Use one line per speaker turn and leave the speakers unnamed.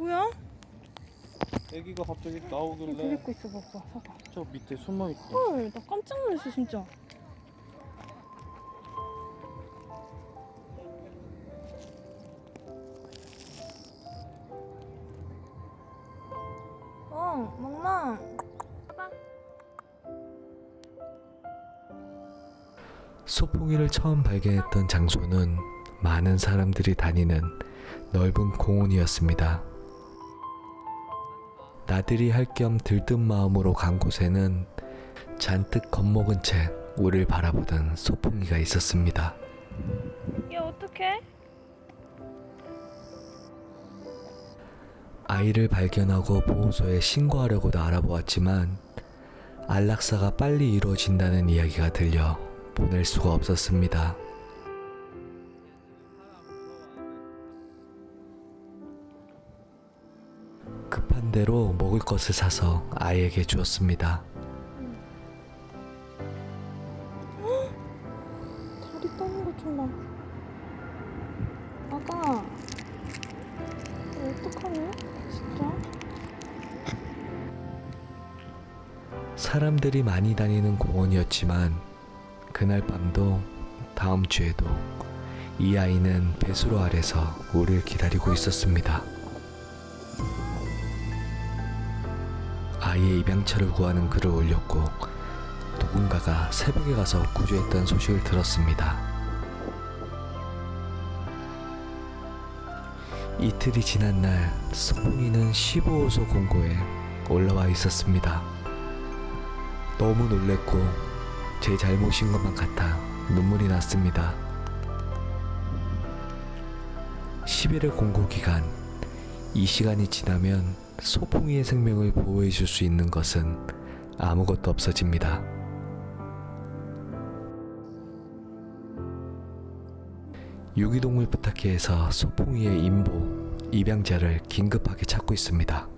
뭐야?
애기가 갑자기 나오길래
들고 있어 봐봐 봐봐
저 밑에 숨어 있대.
헐나 깜짝 놀랐어 진짜 어 멍멍
소풍이를 처음 발견했던 장소는 많은 사람들이 다니는 넓은 공원이었습니다. 나들이 할 겸 들뜬 마음으로 간 곳에는 잔뜩 겁먹은 채 우리를 바라보던 소풍이가 있었습니다.
야 어떡해?
아이를 발견하고 보호소에 신고하려고도 알아보았지만 안락사가 빨리 이루어진다는 이야기가 들려 보낼 수가 없었습니다. 급한 대로 먹을 것을 사서 아이에게 주었습니다.
다리 떠는 것좀 봐. 아가, 너 어떡하니? 진짜?
사람들이 많이 다니는 공원이었지만 그날 밤도 다음 주에도 이 아이는 배수로 아래서 우리를 기다리고 있었습니다. 아이의 입양처를 구하는 글을 올렸고 누군가가 새벽에 가서 구조했다는 소식을 들었습니다. 이틀이 지난 날 소풍이는 15호소 공고에 올라와 있었습니다. 너무 놀랬고 제 잘못인 것만 같아 눈물이 났습니다. 11회 공고 기간 이 시간이 지나면 소풍이의 생명을 보호해 줄 수 있는 것은 아무것도 없어집니다. 유기동물 부탁회에서 소풍이의 임보, 입양자를 긴급하게 찾고 있습니다.